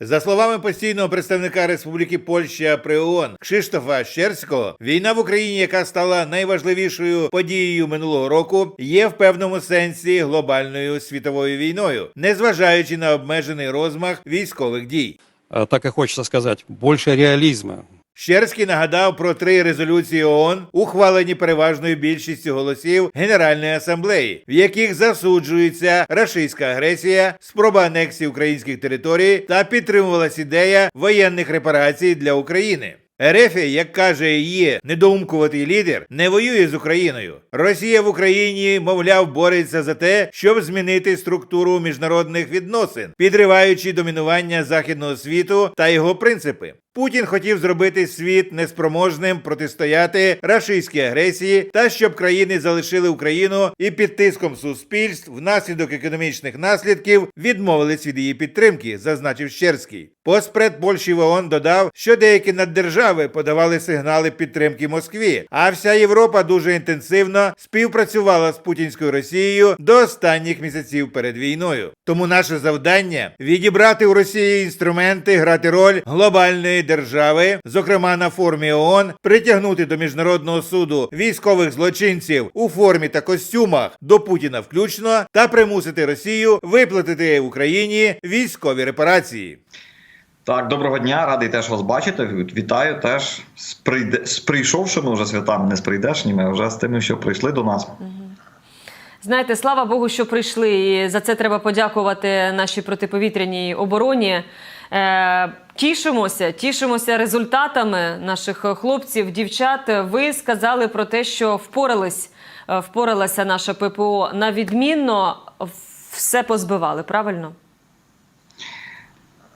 За словами постійного представника Республіки Польща при ООН Кшиштофа Щерського, війна в Україні, яка стала найважливішою подією минулого року, є в певному сенсі глобальною світовою війною, незважаючи на обмежений розмах військових дій. Э, так и хочется сказать, больше реализма. Щерський нагадав про три резолюції ООН, ухвалені переважною більшістю голосів Генеральної асамблеї, в яких засуджується рашистська агресія, спроба анексії українських територій та підтримувалась ідея воєнних репарацій для України. Ерефія, як каже її недоумкуватий лідер, не воює з Україною. Росія в Україні, мовляв, бореться за те, щоб змінити структуру міжнародних відносин, підриваючи домінування західного світу та його принципи. Путін хотів зробити світ неспроможним протистояти рашистській агресії та щоб країни залишили Україну і під тиском суспільств внаслідок економічних наслідків відмовились від її підтримки, зазначив Щерський. Поспред Польщі в ООН додав, що деякі наддержави подавали сигнали підтримки Москві, а вся Європа дуже інтенсивно співпрацювала з путінською Росією до останніх місяців перед війною. Тому наше завдання відібрати у Росії інструменти грати роль глобальної держави, зокрема на формі ООН, притягнути до міжнародного суду військових злочинців у формі та костюмах до Путіна включно, та примусити Росію виплатити Україні військові репарації. Так, доброго дня, радий теж вас бачити. Вітаю теж з, прийде... з прийшовшими вже святами, не з прийдешніми, а вже з тими, що прийшли до нас. Знаєте, слава Богу, що прийшли. І за це треба подякувати нашій протиповітряній обороні. Е, Тішимося, тішимося результатами наших хлопців, дівчат. Ви сказали про те, що впорались, е, впоралася наша ППО на відмінно, все позбивали, правильно?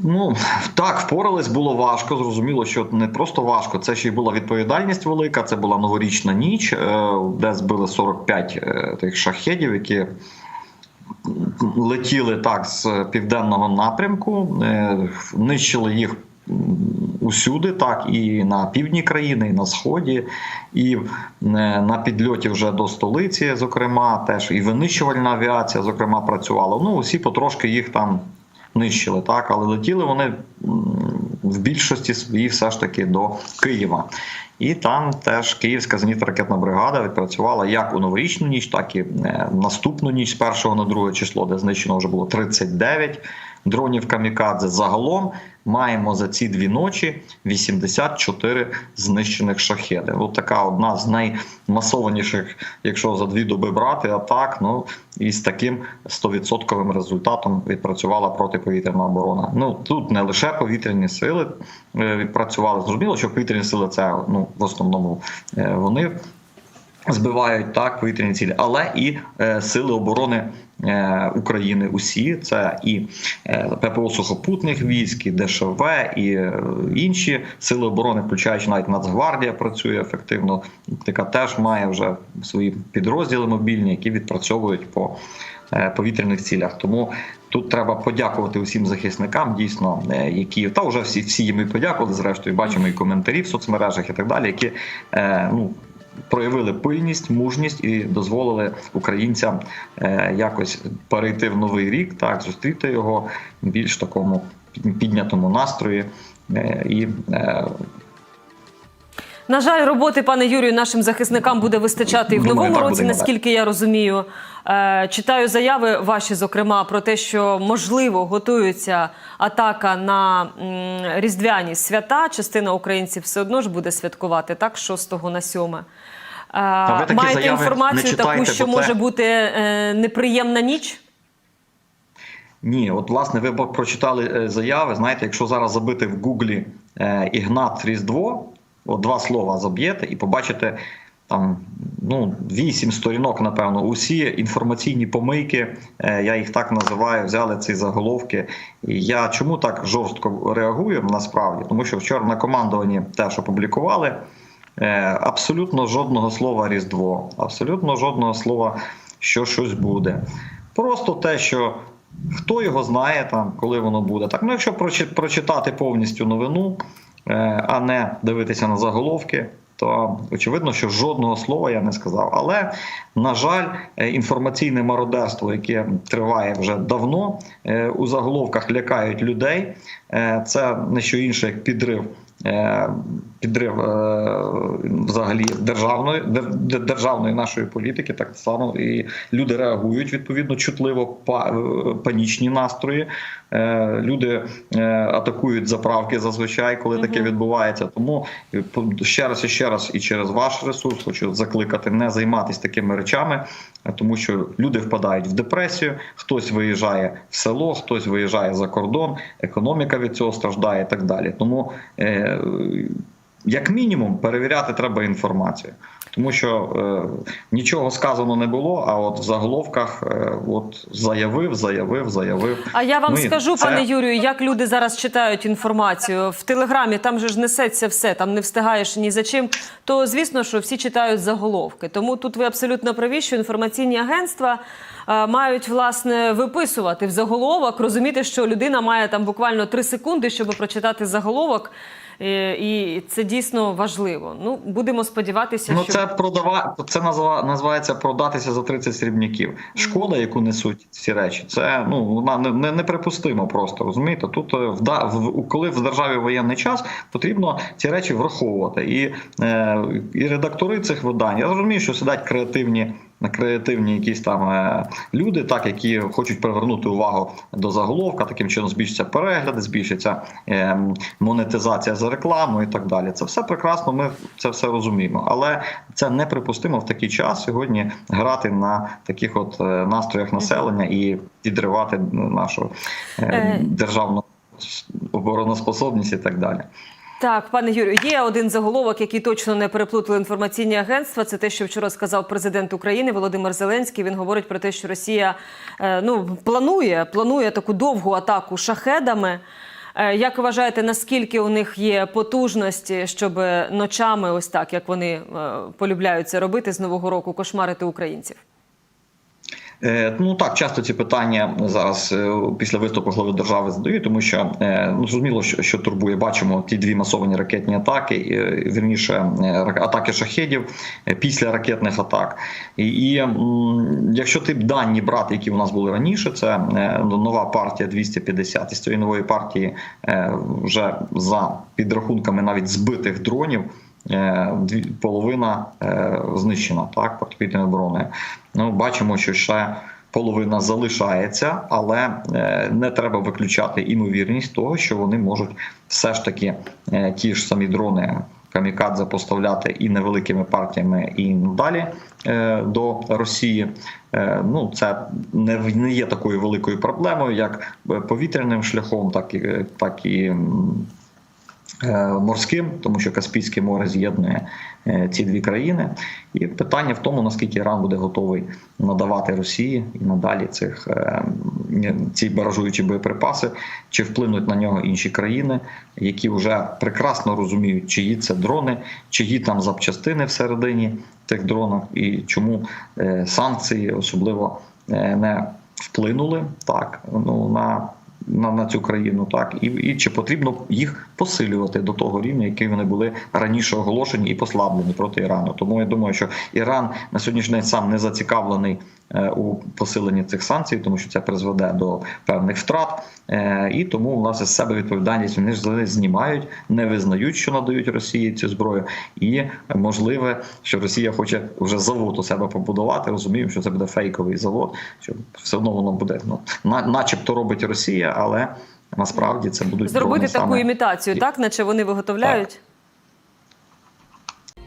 Ну так, впорались, було важко. Зрозуміло, що не просто важко, це ще й була відповідальність велика. Це була новорічна ніч, е, де збили 45 е, тих шахедів, які летіли так з південного напрямку, е, нищили їх. Усюди, так і на півдні країни, і на сході, і на підльоті вже до столиці, зокрема, теж і винищувальна авіація, зокрема, працювала. Ну, усі потрошки їх там нищили, так, але летіли вони в більшості свої, все ж таки до Києва. І там теж Київська зенітно-ракетна бригада відпрацювала як у новорічну ніч, так і наступну ніч з 1 на 2 число, де знищено вже було 39 дронів камікадзе. Загалом маємо за ці дві ночі 84 знищених шахеди. Ось така одна з наймасованіших, якщо за дві доби брати атак. Ну і з таким 100% результатом відпрацювала протиповітряна оборона. Ну тут не лише повітряні сили відпрацювали. Зрозуміло, що повітряні сили це ну в основному вони. Збивають так повітряні цілі, але і е, сили оборони е, України усі це і е, ППО сухопутних військ, і ДШВ, і е, інші сили оборони, включаючи навіть Нацгвардія, працює ефективно. Яка теж має вже свої підрозділи мобільні, які відпрацьовують по е, повітряних цілях. Тому тут треба подякувати усім захисникам, дійсно, е, які та вже всі всі їм подякували. Зрештою, бачимо і коментарі в соцмережах і так далі, які е, ну проявили пильність, мужність і дозволили українцям е, якось перейти в новий рік, так зустріти його більш такому піднятому настрої е, і. На жаль, роботи, пане Юрію, нашим захисникам буде вистачати і в Думаю, новому так році, наскільки я розумію. Е, читаю заяви ваші, зокрема, про те, що можливо готується атака на м, різдвяні свята. Частина українців все одно ж буде святкувати так, 6 на 7. Е, такі маєте заяви інформацію не читайте, таку, що бо це- може бути е, неприємна ніч? Ні, от власне, ви б прочитали е, заяви. Знаєте, якщо зараз забити в Гуглі е, Ігнат Різдво, от два слова заб'єте і побачите там ну, вісім сторінок, напевно, усі інформаційні помийки, е, я їх так називаю, взяли ці заголовки. І я чому так жорстко реагую насправді? Тому що вчора на командуванні теж опублікували. Е, Абсолютно жодного слова Різдво, абсолютно жодного слова, що щось буде. Просто те, що хто його знає, там, коли воно буде. Так, ну якщо прочитати повністю новину, а не дивитися на заголовки, то очевидно, що жодного слова я не сказав. Але на жаль, е, інформаційне мародерство, яке триває вже давно, е, у заголовках лякають людей. Е, Це не що інше, як підрив. е, Підрив е, взагалі державної дер- дер- державної нашої політики, так само і люди реагують відповідно чутливо, па- е, панічні настрої. Е, Люди е, атакують заправки зазвичай, коли таке відбувається. Тому е, ще раз і ще раз, і через ваш ресурс хочу закликати не займатися такими речами, тому що люди впадають в депресію, хтось виїжджає в село, хтось виїжджає за кордон, економіка від цього страждає і так далі. Тому, як мінімум, перевіряти треба інформацію. Тому що е, нічого сказано не було, а от в заголовках е, от заявив, заявив, заявив. А я вам Ми скажу, це- пане Юрію, як люди зараз читають інформацію в телеграмі. Там же ж несеться все, там не встигаєш ні за чим. То звісно, що всі читають заголовки. Тому тут ви абсолютно праві, що інформаційні агентства. е, Мають власне виписувати в заголовок, розуміти, що людина має там буквально три секунди, щоб прочитати заголовок, і це дійсно важливо. Ну будемо сподіватися, Ну, що це продава... це назва... називається продатися за 30 срібняків. Шкода, яку несуть ці речі, це ну вона не, не, неприпустимо просто. Розумієте? Тут е, вда... в... коли в державі воєнний час, потрібно ці речі враховувати. І, е... і редактори цих видань, я розумію, що сидять креативні. На креативні якісь там е, люди, так які хочуть привернути увагу до заголовка, таким чином збільшиться перегляди, збільшиться е, монетизація за рекламу і так далі. Це все прекрасно. Ми це все розуміємо, але це неприпустимо в такий час сьогодні грати на таких от е, настроях населення і підривати нашу е, Е. державну обороноспособність і так далі. Так, пане Юрію, є один заголовок, який точно не переплутали інформаційні агентства. Це те, що вчора сказав президент України Володимир Зеленський. Він говорить про те, що Росія е, ну планує, планує таку довгу атаку шахедами. Е, Як вважаєте, наскільки у них є потужності, щоб ночами, ось так як вони е, полюбляють це робити з нового року, кошмарити українців? Е, Ну так, часто ці питання зараз е, після виступу глави держави задають, тому що е, ну зрозуміло, що, турбує. Бачимо ті дві масовані ракетні атаки, вірніше атаки шахедів після ракетних атак. І, і якщо ти дані брати, які у нас були раніше, це нова партія 250. І з цієї нової партії вже за підрахунками навіть збитих дронів. Е, Половина е, знищена так протиповітряною обороною. Ну бачимо, що ще половина залишається, але е, не треба виключати імовірність того, що вони можуть все ж таки ті ж самі дрони. Камікадзе поставляти і невеликими партіями, і далі до Росії. Ну це не, не є такою великою проблемою, як повітряним шляхом, так і так і морським, тому що Каспійське море з'єднує е, ці дві країни. І питання в тому, наскільки Іран буде готовий надавати Росії і надалі цих е, ці баражуючі боєприпаси, чи вплинуть на нього інші країни, які вже прекрасно розуміють, чиї це дрони, чиї там запчастини всередині тих дронів, і чому е, санкції особливо е, не вплинули так ну на на, на цю країну, так і, і чи потрібно їх посилювати до того рівня, який вони були раніше оголошені і послаблені проти Ірану. Тому я думаю, що Іран на сьогоднішній день сам не зацікавлений у посиленні цих санкцій, тому що це призведе до певних втрат. Е, і тому власне з себе відповідальність вони ж знімають, не визнають, що надають Росії цю зброю, і е, можливе, що Росія хоче вже завод у себе побудувати. Розуміємо, що це буде фейковий завод, що все одно воно буде ну начебто робить Росія, але насправді це будуть Зробити таку саме імітацію, так наче вони виготовляють.